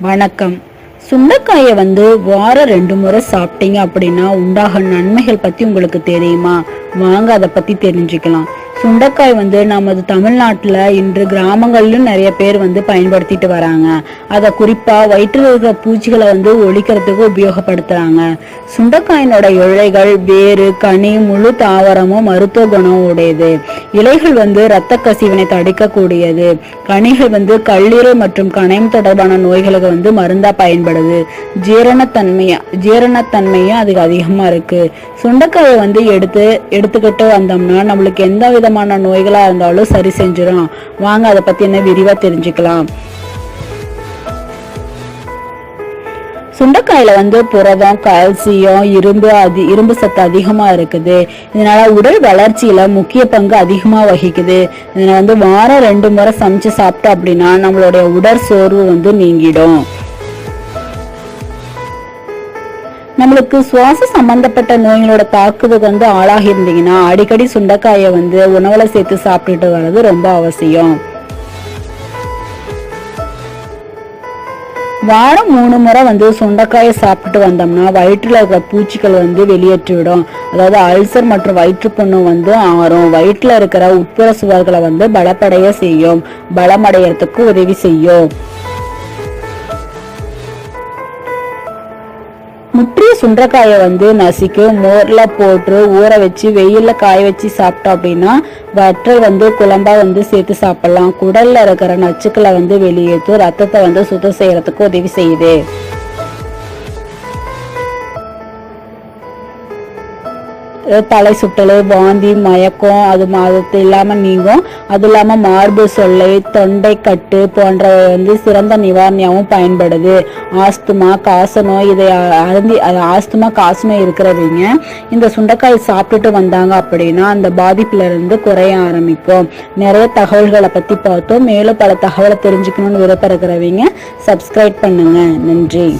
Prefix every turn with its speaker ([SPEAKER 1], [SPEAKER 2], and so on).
[SPEAKER 1] வணக்கம். சுண்டைக்காயை வந்து வாரம் ரெண்டு முறை சாப்பிட்டீங்க அப்படின்னா உண்டாகும் நன்மைகள் பத்தி உங்களுக்கு தெரியுமா? வாங்க அதை பத்தி தெரிஞ்சுக்கலாம். சுண்டைக்காய் வந்து நமது தமிழ்நாட்டில் இன்று கிராமங்களிலும் நிறைய பேர் வந்து பயன்படுத்திட்டு வராங்க. அதை குறிப்பா வயிற்றில் இருக்கிற பூச்சிகளை வந்து ஒழிக்கிறதுக்கு உபயோகப்படுத்துறாங்க. சுண்டைக்காயினோட இலைகள் வேறு கனி முழு தாவரமும் மருத்துவ குணம் உடையது. இலைகள் வந்து இரத்த கசிவினை தடுக்கக்கூடியது. கனிகள் வந்து கல்லீரல் மற்றும் கணையம் தொடர்பான நோய்களுக்கு வந்து மருந்தா பயன்படுது. ஜீரணத்தன்மையா ஜீரணத்தன்மையும் அதுக்கு அதிகமா இருக்கு. சுண்டைக்காயை வந்து எடுத்து எடுத்துக்கிட்டு வந்தோம்னா நம்மளுக்கு எந்த விதமான நோய்களா இருந்தாலும் சரி செஞ்சிடும் வாங்க அதை பத்தி என்ன விரிவாக தெரிஞ்சுக்கலாம். சுண்டைக்காயில வந்து புரதம் கால்சியம் இரும்பு அதி இரும்பு சத்து அதிகமா இருக்குது. இதனால உடல் வளர்ச்சியில முக்கிய பங்கு அதிகமா வகிக்குது. இதனை வந்து வாரம் ரெண்டு முறை சமைச்சு சாப்பிட்டோம் அப்படின்னா நம்மளுடைய உடற் சோர்வு வந்து நீங்கிடும். உங்களுக்கு சுவாச சம்பந்தப்பட்ட நோய்களோட தாக்குதல் வந்து ஆளாகி இருந்தீங்கன்னா அடிக்கடி சுண்டைக்காயை வந்து உணவுல சேர்த்து சாப்பிட்டுட்டு வர்றது ரொம்ப அவசியம். வாரம் மூணு முறை வந்து சுண்டைக்காயை சாப்பிட்டு வந்தோம்னா வயிற்றுல இருக்கிற பூச்சிகள் வந்து வெளியேற்றிவிடும். அதாவது அல்சர் மற்றும் வயிற்றுப்புண்ணு வந்து ஆறும். வயிற்றுல இருக்கிற உட்புற சுவர்களை வந்து பலப்படைய செய்யும். பலமடையறதுக்கு உதவி செய்யும். முற்றிய சுண்டைக்காயை வந்து நசுக்கி மோரில் போட்டு ஊற வச்சு வெயிலில் காய வச்சு சாப்பிட்டோம் அப்படின்னா வற்றல் வந்து குழம்பா வந்து சேர்த்து சாப்பிடலாம். குடலில் இருக்கிற நச்சுக்களை வந்து வெளியேற்று ரத்தத்தை வந்து சுத்தம் செய்கிறதுக்கு உதவி செய்யுது. தலை சுட்டல் வாந்தி மயக்கம் அது மா- அது நீங்கும். அது இல்லாமல் மார்பு சொல்லை தொண்டை கட்டு போன்றவை வந்து சிறந்த நிவாரணியாகவும் பயன்படுது. ஆஸ்துமா காசநோய் இதை அருந்தி அது ஆஸ்துமா காசநோய் இருக்கிறவங்க. இந்த சுண்டைக்காய் சாப்பிட்டுட்டு வந்தாங்க அப்படின்னா அந்த பாதிப்புல இருந்து குறைய ஆரம்பிக்கும். நிறைய தகவல்களை பற்றி பார்த்தோம். மேலும் பல தகவலை தெரிஞ்சுக்கணும்னு விருப்பம் இருக்கிறவங்க சப்ஸ்கிரைப் பண்ணுங்கள் நன்றி.